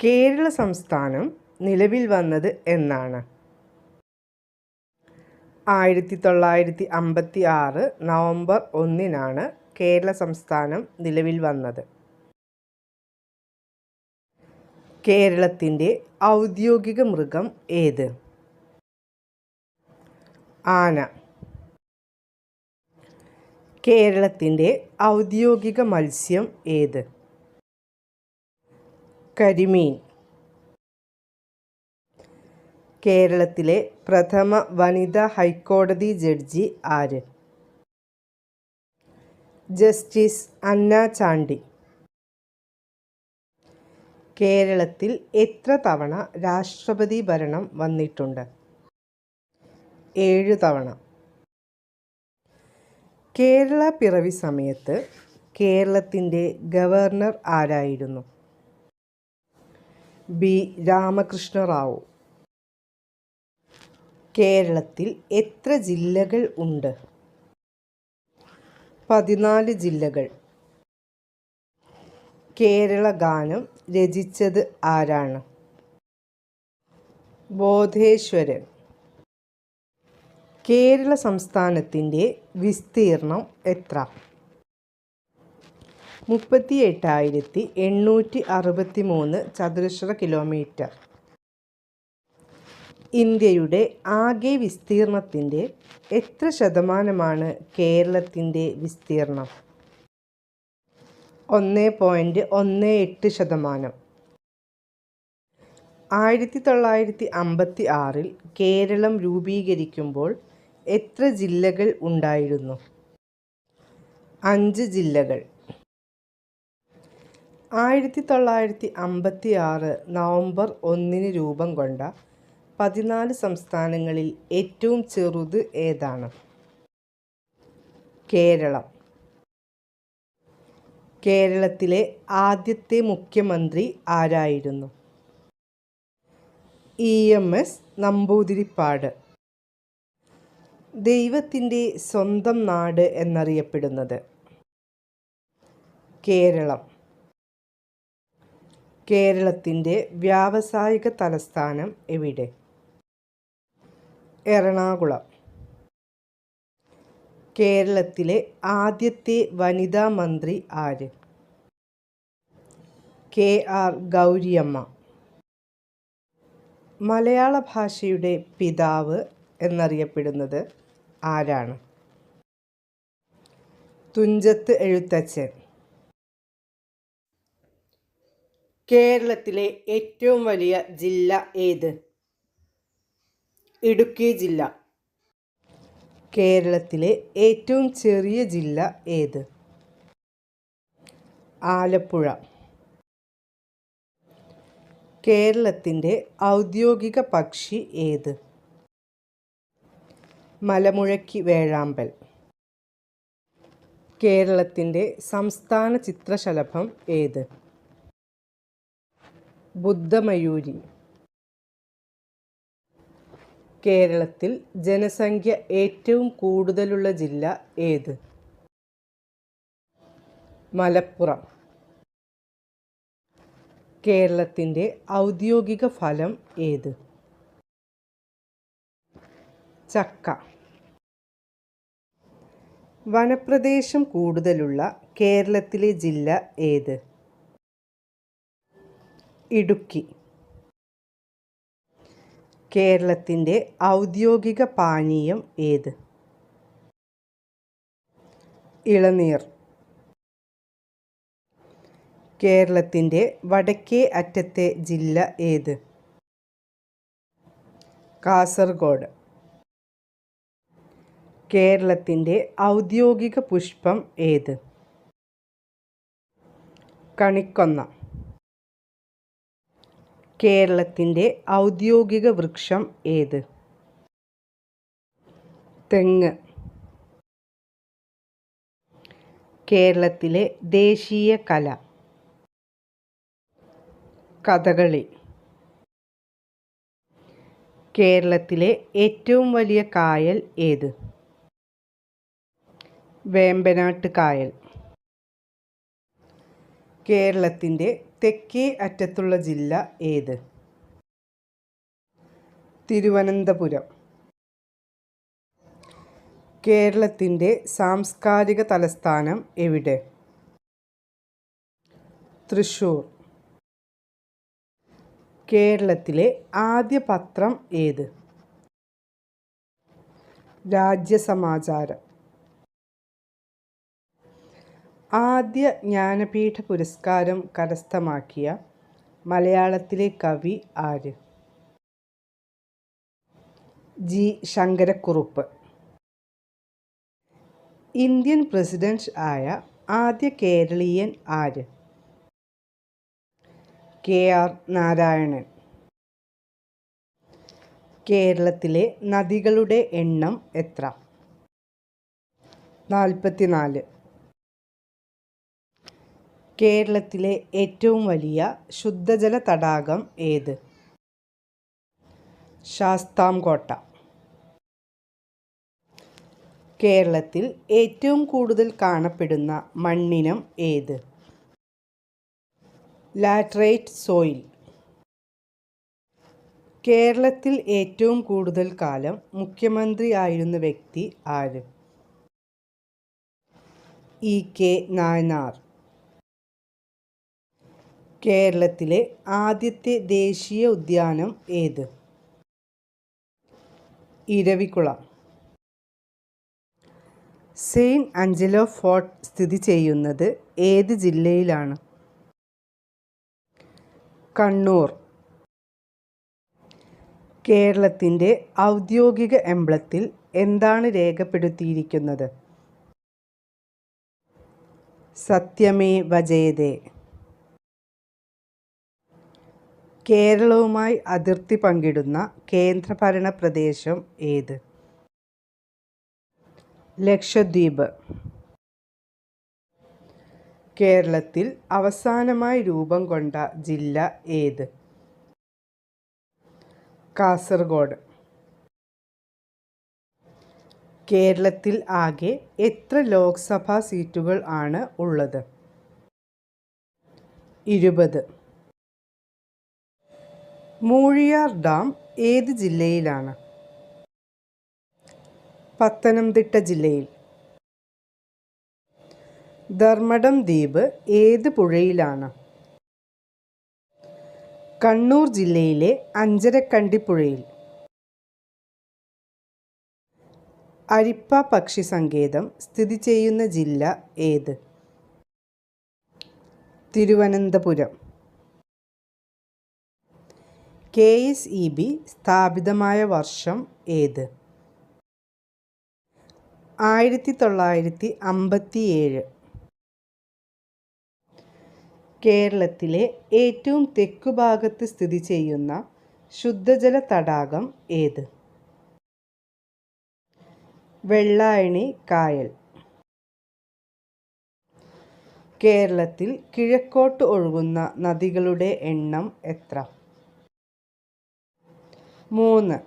കേരള സംസ്ഥാനം നിലവിൽ വന്നത് എന്നാണ്. ആയിരത്തി തൊള്ളായിരത്തി അമ്പത്തി ആറ് നവംബർ ഒന്നിനാണ് കേരള സംസ്ഥാനം നിലവിൽ വന്നത്. കേരളത്തിന്റെ ഔദ്യോഗിക മൃഗം ഏത്? ആന. കേരളത്തിന്റെ ഔദ്യോഗിക മത്സ്യം ഏത്? കരിമീൻ. കേരളത്തിലെ പ്രഥമ വനിതാ ഹൈക്കോടതി ജഡ്ജി ആര്? ജസ്റ്റിസ് അന്ന ചാണ്ടി. കേരളത്തിൽ എത്ര തവണ രാഷ്ട്രപതി ഭരണം വന്നിട്ടുണ്ട്? ഏഴ് തവണ. കേരള പിറവി സമയത്ത് കേരളത്തിന്റെ ഗവർണർ ആരായിരുന്നു? ബി. രാമകൃഷ്ണ റാവു കേരളത്തിൽ എത്ര ജില്ലകൾ ഉണ്ട്? പതിനാല് ജില്ലകൾ. കേരള ഗാനം രചിച്ചത് ആരാണ്? ബോധേശ്വരൻ. കേരള സംസ്ഥാനത്തിന്റെ വിസ്തീർണം എത്ര? മുപ്പത്തി എട്ടായിരത്തി എണ്ണൂറ്റി അറുപത്തി മൂന്ന് ചതുരശ്ര കിലോമീറ്റർ. ഇന്ത്യയുടെ ആകെ വിസ്തീർണത്തിന്റെ എത്ര ശതമാനമാണ് കേരളത്തിന്റെ വിസ്തീർണം? ഒന്ന് പോയിന്റ് ഒന്ന് എട്ട് ശതമാനം. ആയിരത്തി തൊള്ളായിരത്തി അമ്പത്തി ആറിൽ കേരളം രൂപീകരിക്കുമ്പോൾ എത്ര ജില്ലകൾ ഉണ്ടായിരുന്നു? അഞ്ച് ജില്ലകൾ. ആയിരത്തി തൊള്ളായിരത്തി അമ്പത്തി ആറ് നവംബർ ഒന്നിന് രൂപം കൊണ്ട പതിനാല് സംസ്ഥാനങ്ങളിൽ ഏറ്റവും ചെറുത് ഏതാണ്? കേരളം. കേരളത്തിലെ ആദ്യത്തെ മുഖ്യമന്ത്രി ആരായിരുന്നു? E M S Namboodiripad. ദൈവത്തിന്റെ സ്വന്തം നാട് എന്നറിയപ്പെടുന്നത് കേരളം. കേരളത്തിന്റെ വ്യാവസായിക തലസ്ഥാനം എവിടെ? എറണാകുളം. കേരളത്തിലെ ആദ്യത്തെ വനിതാ മന്ത്രി ആര്? K R Gouriamma. മലയാള ഭാഷയുടെ പിതാവ് എന്നറിയപ്പെടുന്നത് ആരാണ്? തുഞ്ചത്ത് എഴുത്തച്ഛൻ. കേരളത്തിലെ ഏറ്റവും വലിയ ജില്ല ഏത്? ഇടുക്കി ജില്ല. കേരളത്തിലെ ഏറ്റവും ചെറിയ ജില്ല ഏത്? ആലപ്പുഴ. കേരളത്തിന്റെ ഔദ്യോഗിക പക്ഷി ഏത്? മലമുഴക്കി വേഴാമ്പൽ. കേരളത്തിന്റെ സംസ്ഥാന ചിത്രശലഭം ഏത്? ബുദ്ധമയൂരി. കേരളത്തിൽ ജനസംഖ്യ ഏറ്റവും കൂടുതലുള്ള ജില്ല ഏത്? മലപ്പുറം. കേരളത്തിന്റെ ഔദ്യോഗിക ഫലം ഏത്? ചക്ക. വനപ്രദേശം കൂടുതലുള്ള കേരളത്തിലെ ജില്ല ഏത്? ഇടുക്കി. കേരളത്തിന്റെ ഔദ്യോഗിക പാനീയം ഏത്? ഇളനീർ. കേരളത്തിന്റെ വടക്കേ അറ്റത്തെ ജില്ല ഏത്? കാസർഗോഡ്. കേരളത്തിന്റെ ഔദ്യോഗിക പുഷ്പം ഏത്? കണിക്കൊന്ന. കേരളത്തിന്റെ ഔദ്യോഗിക വൃക്ഷം ഏത്? തെങ്ങ്. കേരളത്തിലെ ദേശീയ കല. കഥകളി. കേരളത്തിലെ ഏറ്റവും വലിയ കായൽ ഏത്? വേമ്പനാട്ട് കായൽ. കേരളത്തിന്റെ തെക്കേ അറ്റത്തുള്ള ജില്ല ഏത്? തിരുവനന്തപുരം. കേരളത്തിന്റെ സാംസ്കാരിക തലസ്ഥാനം എവിടെ? തൃശൂർ. കേരളത്തിലെ ആദ്യ പത്രം ഏത്? രാജ്യസമാചാരം. ആദ്യ ജ്ഞാനപീഠ പുരസ്കാരം കരസ്ഥമാക്കിയ മലയാളത്തിലെ കവി ആര്? ജി. ശങ്കരക്കുറുപ്പ്. ഇന്ത്യൻ പ്രസിഡന്റ് ആയ ആദ്യ കേരളീയൻ ആര്? കെ. ആർ. നാരായണൻ. കേരളത്തിലെ നദികളുടെ എണ്ണം എത്ര? നാൽപ്പത്തിനാല് കേരളത്തിലെ ഏറ്റവും വലിയ ശുദ്ധജല തടാകം ഏത്? ശാസ്താംകോട്ട. കേരളത്തിൽ ഏറ്റവും കൂടുതൽ കാണപ്പെടുന്ന മണ്ണിനം ഏത്? Laterite soil. കേരളത്തിൽ ഏറ്റവും കൂടുതൽ കാലം മുഖ്യമന്ത്രി ആയിരുന്ന വ്യക്തി ആര്? E K Nayanar. കേരളത്തിലെ ആദ്യത്തെ ദേശീയ ഉദ്യാനം ഏത്? ഇരവികുളം. സെയിന്റ് അഞ്ചലോ ഫോർട്ട് സ്ഥിതി ചെയ്യുന്നത് ഏത് ജില്ലയിലാണ്? കണ്ണൂർ. കേരളത്തിന്റെ ഔദ്യോഗിക എംബ്ലത്തിൽ എന്താണ് രേഖപ്പെടുത്തിയിരിക്കുന്നത്? സത്യമേ വജയതേ. കേരളവുമായി അതിർത്തി പങ്കിടുന്ന കേന്ദ്രഭരണ പ്രദേശം ഏത്? ലക്ഷദ്വീപ്. കേരളത്തിൽ അവസാനമായി രൂപം കൊണ്ട ജില്ല ഏത്? കാസർഗോഡ്. കേരളത്തിൽ ആകെ എത്ര ലോക്സഭാ സീറ്റുകൾ ആണ് ഉള്ളത്? ഇരുപത്. മൂഴിയാർ ഡാം ഏത് ജില്ലയിലാണ്? പത്തനംതിട്ട ജില്ലയിൽ. ധർമ്മടം ദ്വീപ് ഏത് പുഴയിലാണ്? കണ്ണൂർ ജില്ലയിലെ അഞ്ചരക്കണ്ടിപ്പുഴയിൽ അരിപ്പ പക്ഷി സങ്കേതം സ്ഥിതി ചെയ്യുന്ന ജില്ല ഏത്? Thiruvananthapuram. K S E B സ്ഥാപിതമായ വർഷം ഏത്? ആയിരത്തി തൊള്ളായിരത്തി അമ്പത്തി ഏഴ് കേരളത്തിലെ ഏറ്റവും തെക്കുഭാഗത്ത് സ്ഥിതി ചെയ്യുന്ന ശുദ്ധജല തടാകം ഏത്? വെള്ളായണി കായൽ. കേരളത്തിൽ കിഴക്കോട്ട് ഒഴുകുന്ന നദികളുടെ എണ്ണം എത്ര? മൂന്ന്.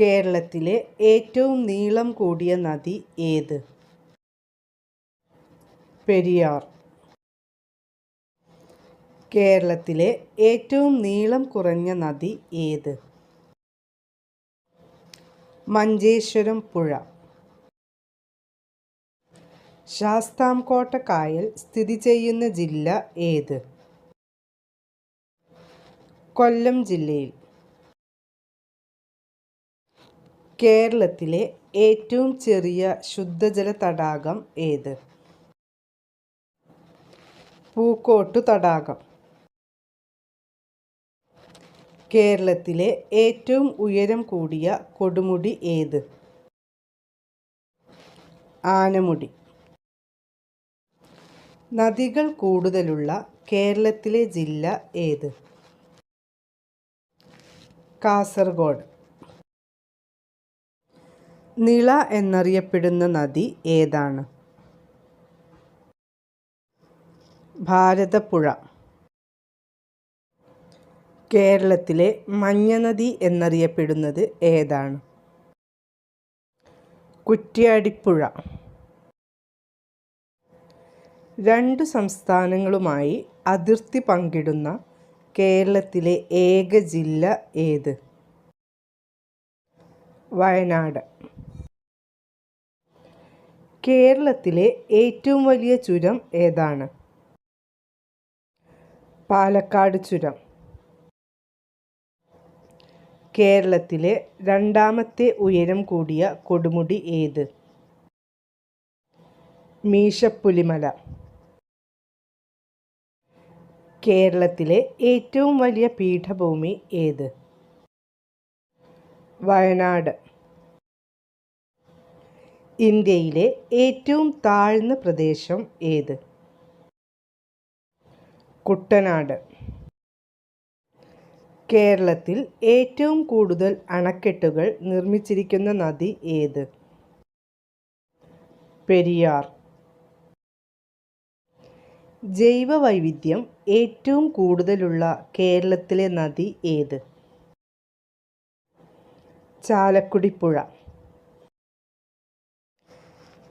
കേരളത്തിലെ ഏറ്റവും നീളം കൂടിയ നദി ഏത്? പെരിയാർ. കേരളത്തിലെ ഏറ്റവും നീളം കുറഞ്ഞ നദി ഏത്? മഞ്ചേശ്വരം പുഴ. ശാസ്താംകോട്ട കായൽ സ്ഥിതി ചെയ്യുന്ന ജില്ല ഏത്? കൊല്ലം ജില്ലയിൽ കേരളത്തിലെ ഏറ്റവും ചെറിയ ശുദ്ധജല തടാകം ഏത്? പൂക്കോട്ടു തടാകം. കേരളത്തിലെ ഏറ്റവും ഉയരം കൂടിയ കൊടുമുടി ഏത്? ആനമുടി. നദികൾ കൂടുതലുള്ള കേരളത്തിലെ ജില്ല ഏത്? കാസർഗോഡ്. നിള എന്നറിയപ്പെടുന്ന നദി ഏതാണ്? ഭാരതപ്പുഴ. കേരളത്തിലെ മഞ്ഞ നദി എന്നറിയപ്പെടുന്നത് ഏതാണ്? കുറ്റ്യാടിപ്പുഴ. രണ്ട് സംസ്ഥാനങ്ങളുമായി അതിർത്തി പങ്കിടുന്ന കേരളത്തിലെ ഏക ജില്ല ഏത്? വയനാട്. കേരളത്തിലെ ഏറ്റവും വലിയ ചുരം ഏതാണ്? പാലക്കാട് ചുരം. കേരളത്തിലെ രണ്ടാമത്തെ ഉയരം കൂടിയ കൊടുമുടി ഏത്? മീശപ്പുലിമല. കേരളത്തിലെ ഏറ്റവും വലിയ പീഠഭൂമി ഏത്? വയനാട്. ഇന്ത്യയിലെ ഏറ്റവും താഴ്ന്ന പ്രദേശം ഏത്? കുട്ടനാട്. കേരളത്തിൽ ഏറ്റവും കൂടുതൽ അണക്കെട്ടുകൾ നിർമ്മിച്ചിരിക്കുന്ന നദി ഏത്? പെരിയാർ. ജൈവവൈവിധ്യം ഏറ്റവും കൂടുതലുള്ള കേരളത്തിലെ നദി ഏത്? ചാലക്കുടിപ്പുഴ.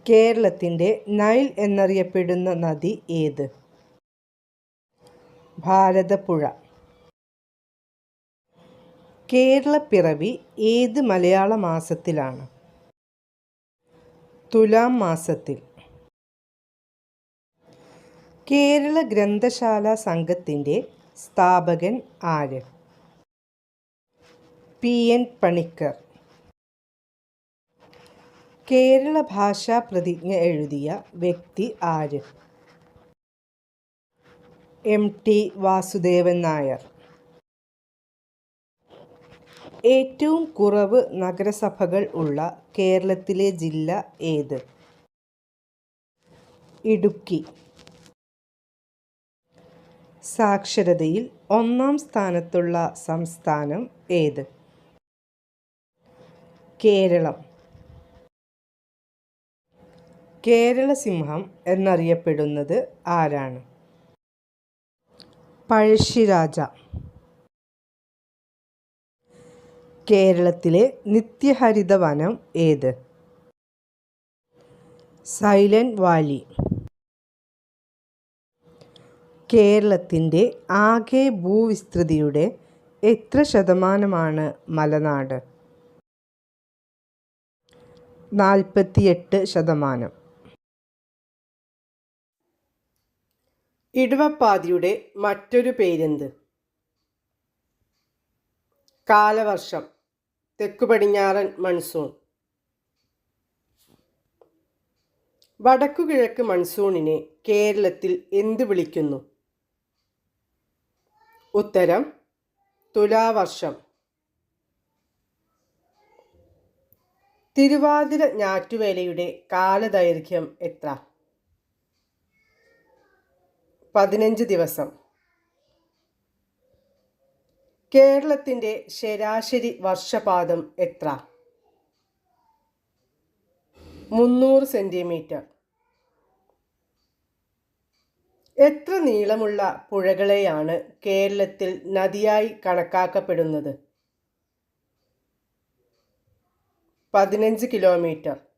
കേരളത്തിന്റെ നൈൽ എന്നറിയപ്പെടുന്ന നദി ഏത്? ഭാരതപ്പുഴ. കേരളപ്പിറവി ഏത് മലയാള മാസത്തിലാണ്? തുലാം മാസത്തിൽ. കേരള ഗ്രന്ഥശാല സംഘത്തിന്റെ സ്ഥാപകൻ ആര്? പി. എൻ. പണിക്കർ. കേരള ഭാഷാ പ്രതിജ്ഞ എഴുതിയ വ്യക്തി ആര്? എം. ടി. വാസുദേവൻ നായർ. ഏറ്റവും കുറവ് നഗരസഭകൾ ഉള്ള കേരളത്തിലെ ജില്ല ഏത്? ഇടുക്കി. സാക്ഷരതയിൽ ഒന്നാം സ്ഥാനത്തുള്ള സംസ്ഥാനം ഏത്? കേരളം. കേരള സിംഹം എന്നറിയപ്പെടുന്നത് ആരാണ്? പഴശ്ശിരാജ. കേരളത്തിലെ നിത്യഹരിത വനം ഏത്? Silent valley. കേരളത്തിന്റെ ആകെ ഭൂവിസ്തൃതിയുടെ എത്ര ശതമാനമാണ് മലനാട്? നാൽപ്പത്തിയെട്ട് ശതമാനം. ഇടവപ്പാതിയുടെ മറ്റൊരു പേരെന്ത്? കാലവർഷം. തെക്കു പടിഞ്ഞാറൻ മൺസൂൺ. വടക്കുകിഴക്ക് മൺസൂണിനെ കേരളത്തിൽ എന്ത് വിളിക്കുന്നു? ഉത്തരം തുലാവർഷം. തിരുവാതിര ഞാറ്റുവേലയുടെ കാലദൈർഘ്യം എത്ര? പതിനഞ്ച് ദിവസം. കേരളത്തിന്റെ ശരാശരി വർഷപാതം എത്ര? മുന്നൂറ് സെന്റിമീറ്റർ എത്ര നീളമുള്ള പുഴകളെയാണ് കേരളത്തിൽ നദിയായി കണക്കാക്കപ്പെടുന്നത്? പതിനഞ്ച് കിലോമീറ്റർ.